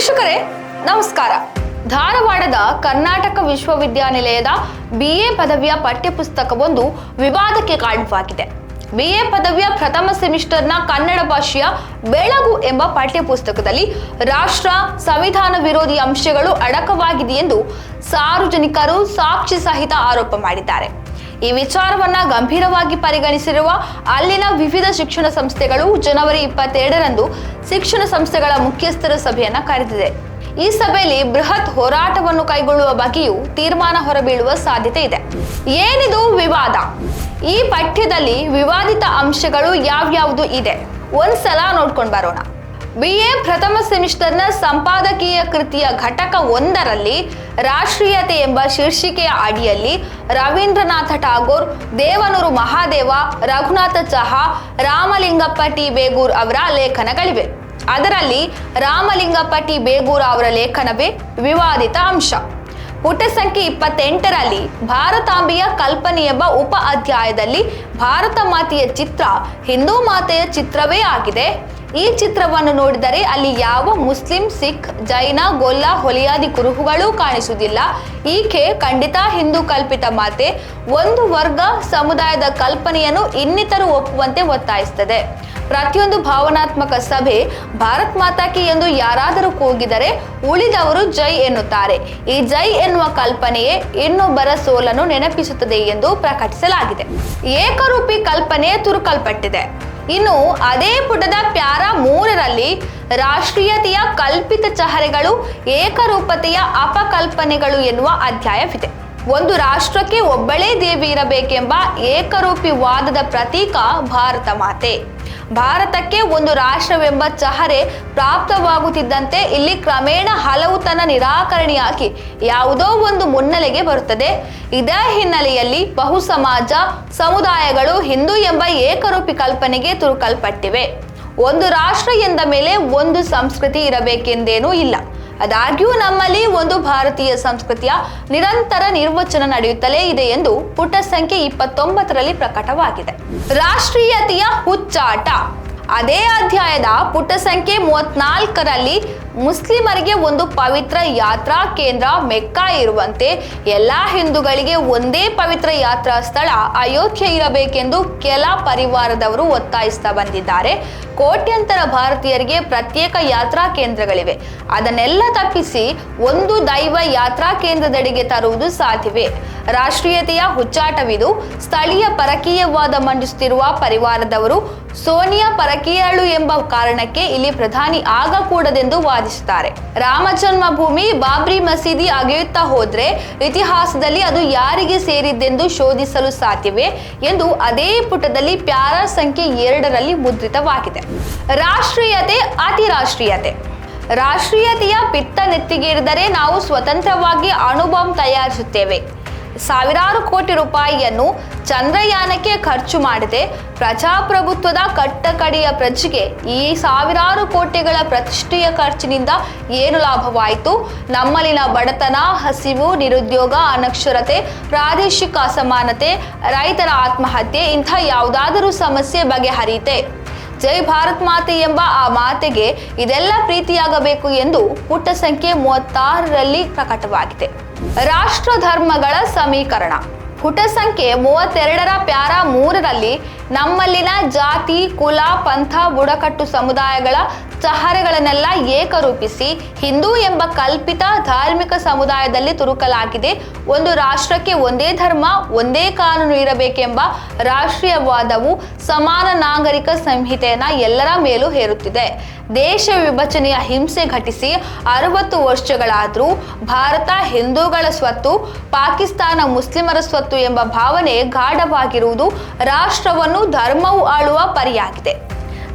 ವೀಕ್ಷಕರೇ, ನಮಸ್ಕಾರ. ಧಾರವಾಡದ ಕರ್ನಾಟಕ ವಿಶ್ವವಿದ್ಯಾನಿಲಯದ ಬಿಎ ಪದವಿಯ ಪಠ್ಯಪುಸ್ತಕವೊಂದು ವಿವಾದಕ್ಕೆ ಕಾರಣವಾಗಿದೆ. ಬಿಎ ಪದವಿಯ ಪ್ರಥಮ ಸೆಮಿಸ್ಟರ್ನ ಕನ್ನಡ ಭಾಷೆಯ ಬೆಳಗು ಎಂಬ ಪಠ್ಯಪುಸ್ತಕದಲ್ಲಿ ರಾಷ್ಟ್ರ ಸಂವಿಧಾನ ವಿರೋಧಿ ಅಂಶಗಳು ಅಡಕವಾಗಿದೆ ಎಂದು ಸಾರ್ವಜನಿಕರು ಸಾಕ್ಷಿ ಸಹಿತ ಆರೋಪ ಮಾಡಿದ್ದಾರೆ. ಈ ವಿಚಾರವನ್ನ ಗಂಭೀರವಾಗಿ ಪರಿಗಣಿಸಿರುವ ಅಲ್ಲಿನ ವಿವಿಧ ಶಿಕ್ಷಣ ಸಂಸ್ಥೆಗಳು ಜನವರಿ ಇಪ್ಪತ್ತೆರಡರಂದು ಶಿಕ್ಷಣ ಸಂಸ್ಥೆಗಳ ಮುಖ್ಯಸ್ಥರ ಸಭೆಯನ್ನ ಕರೆದಿದೆ. ಈ ಸಭೆಯಲ್ಲಿ ಬೃಹತ್ ಹೋರಾಟವನ್ನು ಕೈಗೊಳ್ಳುವ ಬಗ್ಗೆಯೂ ತೀರ್ಮಾನ ಹೊರಬೀಳುವ ಸಾಧ್ಯತೆ ಇದೆ. ಏನಿದು ವಿವಾದ? ಈ ಪಠ್ಯದಲ್ಲಿ ವಿವಾದಿತ ಅಂಶಗಳು ಯಾವ್ಯಾವುದು ಇದೆ? ಒಂದ್ಸಲ ನೋಡ್ಕೊಂಡು ಬರೋಣ. ಬಿ ಎ ಪ್ರಥಮ ಸೆಮಿಸ್ಟರ್ನ ಸಂಪಾದಕೀಯ ಕೃತಿಯ ಘಟಕ ಒಂದರಲ್ಲಿ ರಾಷ್ಟ್ರೀಯತೆ ಎಂಬ ಶೀರ್ಷಿಕೆಯ ಅಡಿಯಲ್ಲಿ ರವೀಂದ್ರನಾಥ ಠಾಗೋರ್, ದೇವನೂರು ಮಹಾದೇವ, ರಘುನಾಥ ಚಹಾ, ರಾಮಲಿಂಗಪ್ಪ ಟಿ ಬೇಗೂರ್ ಅವರ ಲೇಖನಗಳಿವೆ. ಅದರಲ್ಲಿ ರಾಮಲಿಂಗಪ್ಪ ಟಿ ಬೇಗೂರ್ ಅವರ ಲೇಖನವೇ ವಿವಾದಿತ ಅಂಶ. ಪುಟ ಸಂಖ್ಯೆ ಇಪ್ಪತ್ತೆಂಟರಲ್ಲಿ ಭಾರತಾಂಬೆಯ ಕಲ್ಪನೆ ಎಂಬ ಉಪ ಅಧ್ಯಾಯದಲ್ಲಿ ಭಾರತ ಮಾತೆಯ ಚಿತ್ರ, ಹಿಂದೂ ಮಾತೆಯ ಚಿತ್ರವೇ ಆಗಿದೆ. ಈ ಚಿತ್ರವನ್ನು ನೋಡಿದರೆ ಅಲ್ಲಿ ಯಾವ ಮುಸ್ಲಿಂ, ಸಿಖ್, ಜೈನ, ಗೊಲ್ಲಾ, ಹೊಲಿಯಾದಿ ಕುರುಹುಗಳೂ ಕಾಣಿಸುವುದಿಲ್ಲ. ಈಕೆ ಖಂಡಿತ ಹಿಂದೂ ಕಲ್ಪಿತ ಮಾತೆ. ಒಂದು ವರ್ಗ ಸಮುದಾಯದ ಕಲ್ಪನೆಯನ್ನು ಇನ್ನಿತರು ಒಪ್ಪುವಂತೆ ಒತ್ತಾಯಿಸುತ್ತದೆ. ಪ್ರತಿಯೊಂದು ಭಾವನಾತ್ಮಕ ಸಭೆ ಭಾರತ್ ಮಾತಾಕಿ ಎಂದು ಯಾರಾದರೂ ಕೂಗಿದರೆ ಉಳಿದವರು ಜೈ ಎನ್ನುತ್ತಾರೆ. ಈ ಜೈ ಎನ್ನುವ ಕಲ್ಪನೆಯೇ ಇನ್ನೊಬ್ಬರ ಸೋಲನ್ನು ನೆನಪಿಸುತ್ತದೆ ಎಂದು ಪ್ರಕಟಿಸಲಾಗಿದೆ. ಏಕರೂಪಿ ಕಲ್ಪನೆ ತುರುಕಲ್ಪಟ್ಟಿದೆ. ಇನ್ನು ಅದೇ ಪುಟದ ಪ್ಯಾರ ಮೂರರಲ್ಲಿ ರಾಷ್ಟ್ರೀಯತೆಯ ಕಲ್ಪಿತ ಚಹರೆಗಳು ಏಕರೂಪತೆಯ ಅಪಕಲ್ಪನೆಗಳು ಎನ್ನುವ ಅಧ್ಯಾಯವಿದೆ. ಒಂದು ರಾಷ್ಟ್ರಕ್ಕೆ ಒಬ್ಬಳೇ ದೇವಿ ಇರಬೇಕೆಂಬ ಏಕರೂಪಿ ವಾದದ ಪ್ರತೀಕ ಭಾರತ ಮಾತೆ. ಭಾರತಕ್ಕೆ ಒಂದು ರಾಷ್ಟ್ರವೆಂಬ ಚಹರೆ ಪ್ರಾಪ್ತವಾಗುತ್ತಿದ್ದಂತೆ ಇಲ್ಲಿ ಕ್ರಮೇಣ ಹಲವುತನ ನಿರಾಕರಣೆಯಾಗಿ ಯಾವುದೋ ಒಂದು ಮುನ್ನೆಲೆಗೆ ಬರುತ್ತದೆ. ಇದೇ ಹಿನ್ನೆಲೆಯಲ್ಲಿ ಬಹು ಸಮಾಜ ಸಮುದಾಯಗಳು ಹಿಂದೂ ಎಂಬ ಏಕರೂಪಿ ಕಲ್ಪನೆಗೆ ತುರುಕಲ್ಪಟ್ಟಿವೆ. ಒಂದು ರಾಷ್ಟ್ರ ಎಂದ ಮೇಲೆ ಒಂದು ಸಂಸ್ಕೃತಿ ಇರಬೇಕೆಂದೇನೂ ಇಲ್ಲ. ಆದಾಗ್ಯೂ ನಮ್ಮಲ್ಲಿ ಒಂದು ಭಾರತೀಯ ಸಂಸ್ಕೃತಿಯ ನಿರಂತರ ನಿರ್ವಚನ ನಡೆಯುತ್ತಲೇ ಇದೆ ಎಂದು ಪುಟ ಸಂಖ್ಯೆ ಇಪ್ಪತ್ತೊಂಬತ್ತರಲ್ಲಿ ಪ್ರಕಟವಾಗಿದೆ. ರಾಷ್ಟ್ರೀಯತೆಯ ಹುಚ್ಚಾಟ. ಅದೇ ಅಧ್ಯಾಯದ ಪುಟ ಸಂಖ್ಯೆ ಮೂವತ್ನಾಲ್ಕರಲ್ಲಿ ಮುಸ್ಲಿಮರಿಗೆ ಒಂದು ಪವಿತ್ರ ಯಾತ್ರಾ ಕೇಂದ್ರ ಮೆಕ್ಕಾ ಇರುವಂತೆ ಎಲ್ಲ ಹಿಂದೂಗಳಿಗೆ ಒಂದೇ ಪವಿತ್ರ ಯಾತ್ರಾ ಸ್ಥಳ ಅಯೋಧ್ಯೆ ಇರಬೇಕೆಂದು ಕೆಲ ಪರಿವಾರದವರು ಒತ್ತಾಯಿಸ್ತಾ ಬಂದಿದ್ದಾರೆ. ಕೋಟ್ಯಂತರ ಭಾರತೀಯರಿಗೆ ಪ್ರತ್ಯೇಕ ಯಾತ್ರಾ ಕೇಂದ್ರಗಳಿವೆ. ಅದನ್ನೆಲ್ಲ ತಪ್ಪಿಸಿ ಒಂದು ದೈವ ಯಾತ್ರಾ ಕೇಂದ್ರದಡಿಗೆ ತರುವುದು ಸಾಧ್ಯವೇ? ರಾಷ್ಟ್ರೀಯತೆಯ ಹುಚ್ಚಾಟವಿದು. ಸ್ಥಳೀಯ ಪರಕೀಯವಾದ ಮಂಡಿಸುತ್ತಿರುವ ಪರಿವಾರದವರು ಸೋನಿಯಾ ಪರಕೀಯಳು ಎಂಬ ಕಾರಣಕ್ಕೆ ಇಲ್ಲಿ ಪ್ರಧಾನಿ ಆಗಕೂಡದೆಂದು ವಾದಿಸುತ್ತಾರೆ ರಾಮ ಜನ್ಮಭೂಮಿ ಬಾಬ್ರಿ ಮಸೀದಿ ಅಗೆಯುತ್ತಾ ಹೋದ್ರೆ ಇತಿಹಾಸದಲ್ಲಿ ಅದು ಯಾರಿಗೆ ಸೇರಿದ್ದೆಂದು ಶೋಧಿಸಲು ಸಾಧ್ಯವೇ ಎಂದು ಅದೇ ಪುಟದಲ್ಲಿ ಪ್ಯಾರ ಸಂಖ್ಯೆ ಎರಡರಲ್ಲಿ ಮುದ್ರಿತವಾಗಿದೆ. ರಾಷ್ಟ್ರೀಯತೆ ಅತಿ ರಾಷ್ಟ್ರೀಯತೆ. ರಾಷ್ಟ್ರೀಯತೆಯ ಪಿತ್ತ ನೆತ್ತಿಗೇರಿದರೆ ನಾವು ಸ್ವತಂತ್ರವಾಗಿ ಅಣುಬಾಂಬ್ ತಯಾರಿಸುತ್ತೇವೆ. ಸಾವಿರಾರು ಕೋಟಿ ರೂಪಾಯಿಯನ್ನು ಚಂದ್ರಯಾನಕ್ಕೆ ಖರ್ಚು ಮಾಡಿದೆ. ಪ್ರಜಾಪ್ರಭುತ್ವದ ಕಟ್ಟಕಡೆಯ ಪ್ರಜೆಗೆ ಈ ಸಾವಿರಾರು ಕೋಟಿಗಳ ಪ್ರತಿಷ್ಠೆಯ ಖರ್ಚಿನಿಂದ ಏನು ಲಾಭವಾಯಿತು? ನಮ್ಮಲ್ಲಿನ ಬಡತನ, ಹಸಿವು, ನಿರುದ್ಯೋಗ, ಅನಕ್ಷರತೆ, ಪ್ರಾದೇಶಿಕ ಅಸಮಾನತೆ, ರೈತರ ಆತ್ಮಹತ್ಯೆ, ಇಂಥ ಯಾವುದಾದರೂ ಸಮಸ್ಯೆ ಬಗೆಹರಿಯುತ್ತೆ ಜೈ ಭಾರತ್ ಮಾತೆ ಎಂಬ ಆ ಮಾತೆಗೆ ಇದೆಲ್ಲ ಪ್ರೀತಿಯಾಗಬೇಕು ಎಂದು ಪುಟ ಸಂಖ್ಯೆ ಮೂವತ್ತಾರರಲ್ಲಿ ಪ್ರಕಟವಾಗಿದೆ. ರಾಷ್ಟ್ರ ಧರ್ಮಗಳ ಸಮೀಕರಣ. ಪುಟ ಸಂಖ್ಯೆ ಮೂವತ್ತೆರಡರ ಪ್ಯಾರಾ ಮೂರರಲ್ಲಿ ನಮ್ಮಲ್ಲಿನ ಜಾತಿ, ಕುಲ, ಪಂಥ, ಬುಡಕಟ್ಟು ಸಮುದಾಯಗಳ ಚಹರೆಗಳನ್ನೆಲ್ಲ ಏಕರೂಪಿಸಿ ಹಿಂದೂ ಎಂಬ ಕಲ್ಪಿತ ಧಾರ್ಮಿಕ ಸಮುದಾಯದಲ್ಲಿ ತುರುಕಲಾಗಿದೆ. ಒಂದು ರಾಷ್ಟ್ರಕ್ಕೆ ಒಂದೇ ಧರ್ಮ, ಒಂದೇ ಕಾನೂನು ಇರಬೇಕೆಂಬ ರಾಷ್ಟ್ರೀಯವಾದವು ಸಮಾನ ನಾಗರಿಕ ಸಂಹಿತೆಯನ್ನ ಎಲ್ಲರ ಮೇಲೂ ಹೇರುತ್ತಿದೆ. ದೇಶ ವಿಭಜನೆಯ ಹಿಂಸೆ ಘಟಿಸಿ ಅರವತ್ತು ವರ್ಷಗಳಾದರೂ ಭಾರತ ಹಿಂದೂಗಳ ಸ್ವತ್ತು, ಪಾಕಿಸ್ತಾನ ಮುಸ್ಲಿಮರ ಸ್ವತ್ತು ಎಂಬ ಭಾವನೆ ಗಾಢವಾಗಿರುವುದು ರಾಷ್ಟ್ರವನ್ನು ಧರ್ಮವು ಆಳುವ ಪರಿಯಾಗಿದೆ.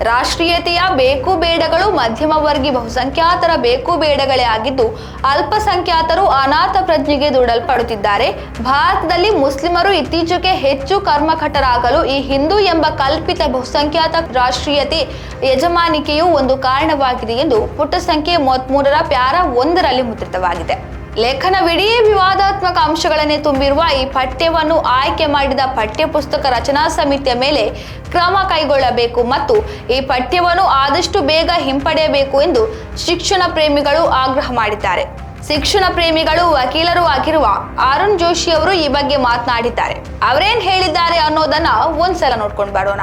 ರಾಷ್ಟ್ರೀಯತೆಯ ಬೇಕು ಬೇಡಗಳು ಮಧ್ಯಮ ವರ್ಗಿ ಬಹುಸಂಖ್ಯಾತರ ಬೇಕು ಬೇಡಗಳೇ ಆಗಿದ್ದು ಅಲ್ಪಸಂಖ್ಯಾತರು ಅನಾಥ ಪ್ರಜ್ಞೆಗೆ ದೂಡಲ್ಪಡುತ್ತಿದ್ದಾರೆ. ಭಾರತದಲ್ಲಿ ಮುಸ್ಲಿಮರು ಇತ್ತೀಚೆಗೆ ಹೆಚ್ಚು ಕರ್ಮಕಟರಾಗಲು ಈ ಹಿಂದೂ ಎಂಬ ಕಲ್ಪಿತ ಬಹುಸಂಖ್ಯಾತ ರಾಷ್ಟ್ರೀಯತೆ ಯಜಮಾನಿಕೆಯು ಒಂದು ಕಾರಣವಾಗಿದೆ ಎಂದು ಪುಟ ಸಂಖ್ಯೆ ಮೂವತ್ಮೂರರ ಪ್ಯಾರ ಒಂದರಲ್ಲಿ ಮುದ್ರಿತವಾಗಿದೆ. ಲೇಖನವಿಡೀ ವಿವಾದಾತ್ಮಕ ಅಂಶಗಳನ್ನೇ ತುಂಬಿರುವ ಈ ಪಠ್ಯವನ್ನು ಆಯ್ಕೆ ಮಾಡಿದ ಪಠ್ಯಪುಸ್ತಕ ರಚನಾ ಸಮಿತಿಯ ಮೇಲೆ ಕ್ರಮ ಕೈಗೊಳ್ಳಬೇಕು ಮತ್ತು ಈ ಪಠ್ಯವನ್ನು ಆದಷ್ಟು ಬೇಗ ಹಿಂಪಡೆಯಬೇಕು ಎಂದು ಶಿಕ್ಷಣ ಪ್ರೇಮಿಗಳು ಆಗ್ರಹ ಮಾಡಿದ್ದಾರೆ. ಶಿಕ್ಷಣ ಪ್ರೇಮಿಗಳು ವಕೀಲರು ಆಗಿರುವ ಅರುಣ್ ಜೋಶಿ ಅವರು ಈ ಬಗ್ಗೆ ಮಾತನಾಡಿದ್ದಾರೆ. ಅವರೇನ್ ಹೇಳಿದ್ದಾರೆ ಅನ್ನೋದನ್ನ ಒಂದ್ಸಲ ನೋಡ್ಕೊಂಡು ಬರೋಣ.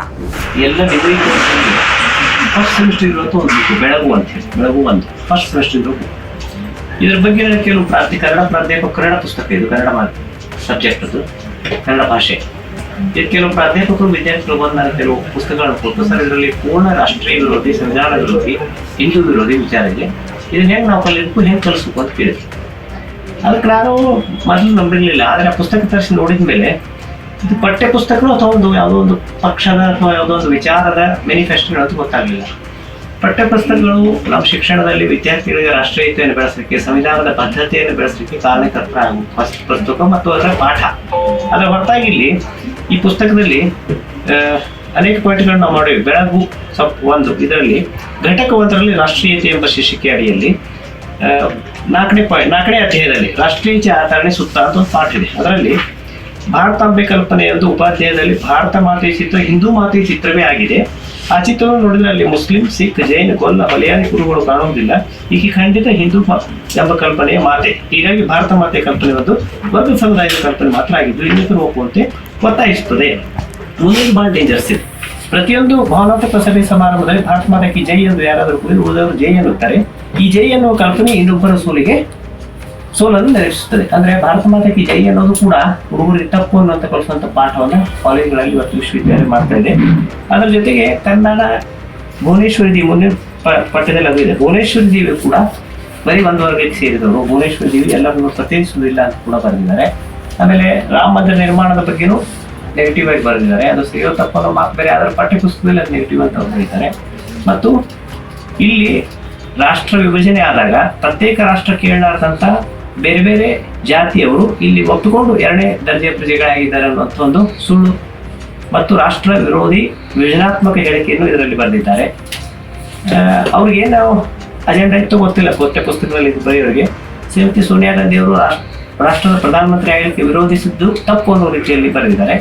ಫಸ್ಟ್ ಇದ್ರ ಬಗ್ಗೆ ಕೆಲವು ಪ್ರಾರ್ಥಿ ಕನ್ನಡ ಪ್ರಾಧ್ಯಾಪಕ ಕನ್ನಡ ಪುಸ್ತಕ ಇದು ಕನ್ನಡ ಸಬ್ಜೆಕ್ಟ್ ಅದು, ಕನ್ನಡ ಭಾಷೆ. ಇದು ಕೆಲವು ಪ್ರಾಧ್ಯಾಪಕರು, ವಿದ್ಯಾರ್ಥಿಗಳು ಬಂದು ಕೆಲವು ಪುಸ್ತಕಗಳನ್ನು ಕೊಟ್ಟು ಸರ್, ಇದರಲ್ಲಿ ಪೂರ್ಣ ರಾಷ್ಟ್ರೀಯ ವಿರೋಧಿ, ಸಂವಿಧಾನ ವಿರೋಧಿ, ಹಿಂದೂ ವಿರೋಧಿ ವಿಚಾರ ಇದೆ ಇದನ್ನ ಹೆಂಗೆ ನಾವು ಕಲಿಯಬೇಕು ಹೆಂಗೆ ಕಲಿಸ್ಬೇಕು ಅಂತ ಕೇಳಿದ್ರು ಅದಕ್ಕೆ ನಾನು ಮೊದಲು ನಂಬಿರಲಿಲ್ಲ. ಆದರೆ ಆ ಪುಸ್ತಕ ತರಿಸಿ ನೋಡಿದ ಮೇಲೆ ಇದು ಪಠ್ಯ ಪುಸ್ತಕಗಳು ಅಥವಾ ಒಂದು ಯಾವುದೋ ಒಂದು ಪಕ್ಷದ ಅಥವಾ ಯಾವುದೋ ಒಂದು ವಿಚಾರದ ಮ್ಯಾನಿಫೆಸ್ಟೋ ಅಂತ ಗೊತ್ತಾಗಲಿಲ್ಲ. ಪಠ್ಯ ಪುಸ್ತಕಗಳು ನಮ್ಮ ಶಿಕ್ಷಣದಲ್ಲಿ ವಿದ್ಯಾರ್ಥಿಗಳಿಗೆ ರಾಷ್ಟ್ರೀಯತೆಯನ್ನು ಬೆಳೆಸಲಿಕ್ಕೆ, ಸಂವಿಧಾನದ ಬದ್ಧತೆಯನ್ನು ಬೆಳೆಸಲಿಕ್ಕೆ ಕಾರಣಕರ್ತರ ಪುಸ್ತಕ ಮತ್ತು ಅದರ ಪಾಠ. ಅದರ ಹೊರತಾಗಿ ಇಲ್ಲಿ ಈ ಪುಸ್ತಕದಲ್ಲಿ ಅನೇಕ ಪಾಯಿಂಟ್ಗಳನ್ನು ನಾವು ಮಾಡಿವೆ. ಬೆಳಗು ಸಪ್ ಒಂದು, ಇದರಲ್ಲಿ ಘಟಕ ಒಂದರಲ್ಲಿ ರಾಷ್ಟ್ರೀಯತೆ ಎಂಬ ಶೀರ್ಷಿಕೆ ಅಡಿಯಲ್ಲಿ ನಾಲ್ಕನೇ ಪಾಯಿಂಟ್ ನಾಲ್ಕನೇ ಅಧ್ಯಾಯದಲ್ಲಿ ರಾಷ್ಟ್ರೀಯತೆ ಆಚರಣೆ ಸುತ್ತ ಅಂತ ಒಂದು ಪಾಠ ಇದೆ. ಅದರಲ್ಲಿ ಭಾರತಾಂಬೆ ಕಲ್ಪನೆ ಎಂದು ಉಪಾಧ್ಯಾಯದಲ್ಲಿ ಭಾರತ ಮಾತೆಯ ಚಿತ್ರ, ಹಿಂದೂ ಮಾತೆಯ ಚಿತ್ರವೇ ಆಗಿದೆ. ಆ ಚಿತ್ರವನ್ನು ನೋಡಿದ್ರೆ ಅಲ್ಲಿ ಮುಸ್ಲಿಂ, ಸಿಖ್, ಜೈನ ಗೊಲ್ಲ ಮಲಯಾಳಿ ಗುರುಗಳು ಕಾಣುವುದಿಲ್ಲ. ಈಕೆ ಖಂಡಿತ ಹಿಂದೂ ಎಂಬ ಕಲ್ಪನೆಯ ಮಾತೆ. ಹೀಗಾಗಿ ಭಾರತ ಮಾತೆಯ ಕಲ್ಪನೆ ಒಂದು ವರ್ಗ ಸಮುದಾಯದ ಕಲ್ಪನೆ ಮಾತ್ರ ಆಗಿದ್ದು ಇನ್ನಿತರ ಒಪ್ಪುವಂತೆ ಒತ್ತಾಯಿಸುತ್ತದೆ. ಮುಂದಿನ ಬಹಳ ಡೇಂಜರ್ಸ್ ಇದೆ ಪ್ರತಿಯೊಂದು ಭಾವನಾಥ ಸಭೆ ಸಮಾರಂಭದಲ್ಲಿ ಭಾರತ ಮಾತಾಕಿ ಜೈ ಎಂದು ಯಾರಾದರೂ ಕೂಡ ಉಳಿದವರು ಜೈ ಎನ್ನುತ್ತಾರೆ. ಈ ಜೈ ಎನ್ನುವ ಕಲ್ಪನೆ ಇನ್ನೊಬ್ಬರ ಸೋಲಿಗೆ ಸೋಲನ್ನು ನೆರವೇರಿಸುತ್ತದೆ ಅಂದ್ರೆ ಭಾರತ ಮಾತಾಕಿ ಜೈ ಅನ್ನೋದು ಕೂಡ ಹುಡುಗರಿಗೆ ತಪ್ಪು ಅನ್ನೋಂಥ ಕಲಿಸುವಂಥ ಪಾಠವನ್ನು ಕಾಲೇಜುಗಳಲ್ಲಿ ಇವತ್ತು ವಿಶ್ವವಿದ್ಯಾಲಯ ಮಾಡ್ತಾ ಇದೆ. ಅದರ ಜೊತೆಗೆ ಕನ್ನಡ ಭುವನೇಶ್ವರಿ ದೇವಿ ಮುಂದಿನ ಪಠ್ಯದಲ್ಲಿ ಅದು ಇದೆ. ಭುವನೇಶ್ವರಿ ದೇವಿ ಕೂಡ ಬರೀ ಒಂದು ವರ್ಗಕ್ಕೆ ಸೇರಿದವರು. ಭುವನೇಶ್ವರಿ ದೇವಿ ಎಲ್ಲರನ್ನು ಪ್ರತಿನಿಧಿಸುವುದಿಲ್ಲ ಅಂತ ಕೂಡ ಬರೆದಿದ್ದಾರೆ. ಆಮೇಲೆ ರಾಮ ಮಂದಿರ ನಿರ್ಮಾಣದ ಬಗ್ಗೆನೂ ನೆಗೆಟಿವ್ ಆಗಿ ಬರೆದಿದ್ದಾರೆ. ಅದು ಸರಿಯೋ ತಪ್ಪನ್ನು ಮಾತು ಬೇರೆ ಅದರ ಪಠ್ಯಪುಸ್ತಕದಲ್ಲಿ ಅದು ನೆಗೆಟಿವ್ ಅಂತ ಬರೀತಾರೆ. ಮತ್ತು ಇಲ್ಲಿ ರಾಷ್ಟ್ರ ವಿಭಜನೆ ಆದಾಗ ಪ್ರತ್ಯೇಕ ರಾಷ್ಟ್ರ ಕೇಳಲಾರ್ದಂತ ಬೇರೆ ಬೇರೆ ಜಾತಿಯವರು ಇಲ್ಲಿ ಒಪ್ಪಿಕೊಂಡು ಎರಡನೇ ದರ್ಜೆಯ ಪ್ರಜೆಗಳಾಗಿದ್ದಾರೆ ಅನ್ನುವಂಥ ಒಂದು ಸುಳ್ಳು. ಮತ್ತು ರಾಷ್ಟ್ರ ವಿರೋಧಿ ವಿಜನಾತ್ಮಕ ಹೇಳಿಕೆಯನ್ನು ಇದರಲ್ಲಿ ಬರೆದಿದ್ದಾರೆ. ಅವ್ರಿಗೇನು ಅಜೆಂಡಾ ಇತ್ತು ಗೊತ್ತಿಲ್ಲ ಪಠ್ಯ ಪುಸ್ತಕದಲ್ಲಿ ಬರೆಯೋರಿಗೆ. ಶ್ರೀಮತಿ ಸೋನಿಯಾ ಗಾಂಧಿ ಅವರು ರಾಷ್ಟ್ರದ ಪ್ರಧಾನಮಂತ್ರಿ ಆಗಲಿಕ್ಕೆ ವಿರೋಧಿಸಿದ್ದು ತಪ್ಪು ಅನ್ನೋ ರೀತಿಯಲ್ಲಿ ಬರೆದಿದ್ದಾರೆ.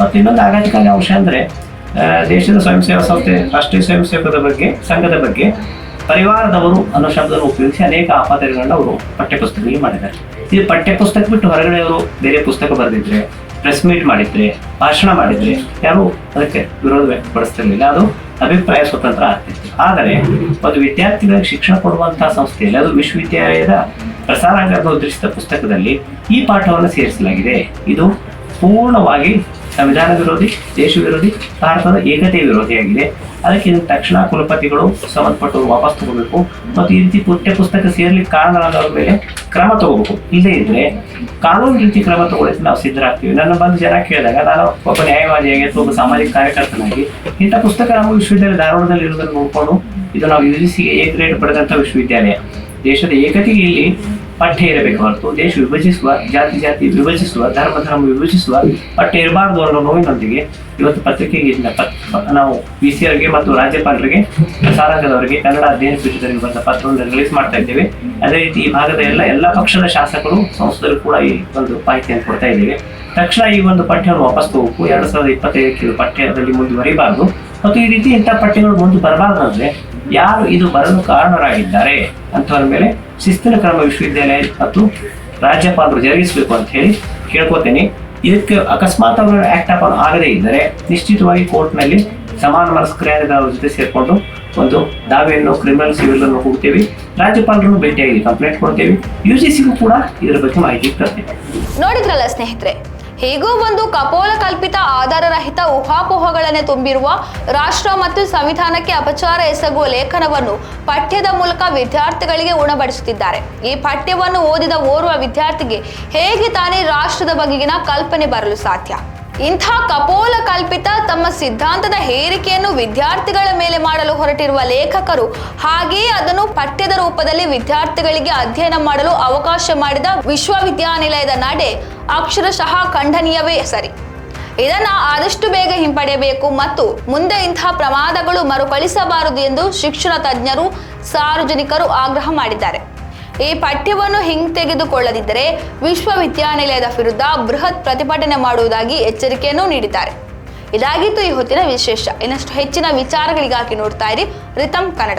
ಮತ್ತು ಇನ್ನೊಂದು ಆಘಾತಕಾರಿ ಅಂಶ ಅಂದರೆ ದೇಶದ ಸ್ವಯಂ ಸೇವಾ ಸಂಸ್ಥೆ, ರಾಷ್ಟ್ರೀಯ ಸ್ವಯಂ ಸೇವಕದ ಬಗ್ಗೆ, ಸಂಘದ ಬಗ್ಗೆ. ಪರಿವಾರದವರು ಅನ್ನೋ ಶಬ್ದವನ್ನು ಉಪಯೋಗಿಸಿ ಅನೇಕ ಆಪಾದನೆಗಳನ್ನ ಅವರು ಪಠ್ಯಪುಸ್ತಕದಲ್ಲಿ ಮಾಡಿದ್ದಾರೆ. ಇದು ಪಠ್ಯಪುಸ್ತಕ ಬಿಟ್ಟು ಹೊರಗಡೆ ಅವರು ಬೇರೆ ಪುಸ್ತಕ ಬರೆದಿದ್ರೆ ಪ್ರೆಸ್ ಮೀಟ್ ಮಾಡಿದ್ರೆ, ಭಾಷಣ ಮಾಡಿದ್ರೆ ಯಾರು ಅದಕ್ಕೆ ವಿರೋಧ ವ್ಯಕ್ತಪಡಿಸ್ತಿರ್ಲಿಲ್ಲ. ಅದು ಅಭಿಪ್ರಾಯ ಸ್ವತಂತ್ರ ಆಗ್ತಿತ್ತು ಆದರೆ ಒಂದು ವಿದ್ಯಾರ್ಥಿಗಳಿಗೆ ಶಿಕ್ಷಣ ಕೊಡುವಂತಹ ಸಂಸ್ಥೆಯಲ್ಲಿ, ಅದು ವಿಶ್ವವಿದ್ಯಾಲಯದ ಪ್ರಸಾರಾಂಗದ ಉದ್ದೇಶಿತ ಪುಸ್ತಕದಲ್ಲಿ ಈ ಪಾಠವನ್ನು ಸೇರಿಸಲಾಗಿದೆ. ಇದು ಪೂರ್ಣವಾಗಿ ಸಂವಿಧಾನ ವಿರೋಧಿ, ದೇಶ ವಿರೋಧಿ, ಭಾರತದ ಏಕತೆ ವಿರೋಧಿಯಾಗಿದೆ. ಅದಕ್ಕೆ ತಕ್ಷಣ ಕುಲಪತಿಗಳು ಸಂಬಂಧಪಟ್ಟು ವಾಪಸ್ ತಗೋಬೇಕು. ಮತ್ತು ಈ ರೀತಿ ಪಠ್ಯ ಪುಸ್ತಕ ಸೇರ್ಲಿಕ್ಕೆ ಕಾರಣರಾದವ್ರ ಮೇಲೆ ಕ್ರಮ ತಗೋಬೇಕು. ಇಲ್ಲದೆ ಇದ್ರೆ ಕಾನೂನು ರೀತಿ ಕ್ರಮ ತಗೊಳ್ಳಕ್ಕೆ ನಾವು ಸಿದ್ಧರಾಗ್ತೀವಿ. ನನ್ನ ಬಂದು ಜನ ಕೇಳಿದಾಗ ನಾನು ಒಬ್ಬ ನ್ಯಾಯವಾದಿಯಾಗಿ ಅಥವಾ ಒಬ್ಬ ಸಾಮಾಜಿಕ ಕಾರ್ಯಕರ್ತನಾಗಿ ಇಂಥ ಪುಸ್ತಕ ನಾವು ವಿಶ್ವವಿದ್ಯಾಲಯ ಧಾರವಾಡದಲ್ಲಿ ಇರೋದನ್ನು ನೋಡಿಕೊಂಡು ಇದು ನಾವು ಯು ಜಿ ಸಿಗೆ ಎ ಗ್ರೇಡ್ ಪಡೆದಂಥ ವಿಶ್ವವಿದ್ಯಾಲಯ. ದೇಶದ ಏಕತೆಗೆ ಇಲ್ಲಿ ಪಠ್ಯ ಇರಬೇಕು ಹೊರತು ದೇಶ ವಿಭಜಿಸುವ, ಜಾತಿ ಜಾತಿ ವಿಭಜಿಸುವ, ಧರ್ಮ ಧರ್ಮ ವಿಭಜಿಸುವ ಪಠ್ಯ ಇರಬಾರದು ಅನ್ನೋ ನೋವಿನೊಂದಿಗೆ ಇವತ್ತು ಪತ್ರಿಕೆಗೆ ನಾವು ಬಿ ಸಿ ಅವರಿಗೆ ಮತ್ತು ರಾಜ್ಯಪಾಲರಿಗೆ, ಪ್ರಸಾರಾಂಗದವರಿಗೆ, ಕನ್ನಡ ಅಧ್ಯಯನ ಪೀಠದವರಿಗೆ ಬಂದ ಪತ್ರವನ್ನು ರಿಲೀಸ್ ಮಾಡ್ತಾ ಇದ್ದೇವೆ. ಅದೇ ರೀತಿ ಈ ಭಾಗದ ಎಲ್ಲ ಎಲ್ಲ ಪಕ್ಷದ ಶಾಸಕರು, ಸಂಸದರು ಕೂಡ ಈ ಒಂದು ಮಾಹಿತಿಯನ್ನು ಕೊಡ್ತಾ ಇದ್ದೇವೆ. ತಕ್ಷಣ ಈ ಒಂದು ಪಠ್ಯವನ್ನು ವಾಪಸ್ ತಗೋಬೇಕು ಎರಡು ಸಾವಿರದ ಇಪ್ಪತ್ತೈದಕ್ಕೆ ಪಠ್ಯದಲ್ಲಿ ಮುಂದುವರಿಬಾರದು. ಮತ್ತು ಈ ರೀತಿ ಇಂಥ ಪಠ್ಯಗಳು ಮುಂದೆ ಬರಬಾರದು ಅಂದ್ರೆ, ಯಾರು ಇದು ಬರಲು ಕಾರಣರಾಗಿದ್ದಾರೆ ಅಂತವರ ಮೇಲೆ ಶಿಸ್ತಿನ ಕ್ರಮ ವಿಶ್ವವಿದ್ಯಾಲಯ ಮತ್ತು ರಾಜ್ಯಪಾಲರು ಜರುಗಿಸಬೇಕು ಅಂತ ಹೇಳಿ ಕೇಳ್ಕೊತೇನೆ. ಇದಕ್ಕೆ ಅಕಸ್ಮಾತ್ ಅವರು ಆಕ್ಟ್ ಅಪ್ ಆಗದೇ ಇದ್ದರೆ ನಿಶ್ಚಿತವಾಗಿ ಕೋರ್ಟ್ನಲ್ಲಿ ಸಮಾನ ಮನಸ್ಕರಾದವ್ರ ಜೊತೆ ಸೇರಿಕೊಂಡು ಒಂದು ದಾವೆಯನ್ನು ಕ್ರಿಮಿನಲ್ ಸಿವಿಲ್ ಅನ್ನು ಹೋಗ್ತೇವೆ ರಾಜ್ಯಪಾಲರನ್ನು ಭೇಟಿಯಾಗಿ ಕಂಪ್ಲೇಂಟ್ ಕೊಡ್ತೇವೆ. ಯು ಜಿ ಸಿಗೂ ಕೂಡ ಇದರ ಬಗ್ಗೆ ಮಾಹಿತಿ ತರ್ತೇವೆ ನೋಡಿದ್ರಲ್ಲ ಸ್ನೇಹಿತರೆ ಹೀಗೂ ಒಂದು ಕಪೋಲ ಕಲ್ಪಿತ ಆಧಾರರಹಿತ ಊಹಾಪೋಹಗಳನ್ನೇ ತುಂಬಿರುವ ರಾಷ್ಟ್ರ ಮತ್ತು ಸಂವಿಧಾನಕ್ಕೆ ಅಪಚಾರ ಎಸಗುವ ಲೇಖನವನ್ನು ಪಠ್ಯದ ಮೂಲಕ ವಿದ್ಯಾರ್ಥಿಗಳಿಗೆ ಉಣಬಡಿಸುತ್ತಿದ್ದಾರೆ. ಈ ಪಠ್ಯವನ್ನು ಓದಿದ ಓರ್ವ ವಿದ್ಯಾರ್ಥಿಗೆ ಹೇಗೆ ತಾನೇ ರಾಷ್ಟ್ರದ ಬಗೆಗಿನ ಕಲ್ಪನೆ ಬರಲು ಸಾಧ್ಯ? ಇಂಥ ಕಪೋಲ ಕಲ್ಪಿತ ತಮ್ಮ ಸಿದ್ಧಾಂತದ ಹೇರಿಕೆಯನ್ನು ವಿದ್ಯಾರ್ಥಿಗಳ ಮೇಲೆ ಮಾಡಲು ಹೊರಟಿರುವ ಲೇಖಕರು, ಹಾಗೆಯೇ ಅದನ್ನು ಪಠ್ಯದ ರೂಪದಲ್ಲಿ ವಿದ್ಯಾರ್ಥಿಗಳಿಗೆ ಅಧ್ಯಯನ ಮಾಡಲು ಅವಕಾಶ ಮಾಡಿದ ವಿಶ್ವವಿದ್ಯಾನಿಲಯದ ನಡೆ ಅಕ್ಷರಶಃ ಖಂಡನೀಯವೇ ಸರಿ. ಇದನ್ನ ಆದಷ್ಟು ಬೇಗ ಹಿಂಪಡೆಯಬೇಕು ಮತ್ತು ಮುಂದೆ ಇಂತಹ ಪ್ರಮಾದಗಳು ಮರುಕಳಿಸಬಾರದು ಎಂದು ಶಿಕ್ಷಣ ತಜ್ಞರು ಸಾರ್ವಜನಿಕರು ಆಗ್ರಹ ಮಾಡಿದ್ದಾರೆ. ಈ ಪಠ್ಯವನ್ನು ಹಿಂತೆಗೆದುಕೊಳ್ಳದಿದ್ದರೆ ವಿಶ್ವವಿದ್ಯಾನಿಲಯದ ವಿರುದ್ಧ ಬೃಹತ್ ಪ್ರತಿಭಟನೆ ಮಾಡುವುದಾಗಿ ಎಚ್ಚರಿಕೆಯನ್ನು ನೀಡಿದ್ದಾರೆ. ಇದಾಗಿತ್ತು ಈ ಹೊತ್ತಿನ ವಿಶೇಷ. ಇನ್ನಷ್ಟು ಹೆಚ್ಚಿನ ವಿಚಾರಗಳಿಗಾಗಿ ನೋಡ್ತಾ ಇರಿ ರಿತಮ್ ಕನ್ನಡ.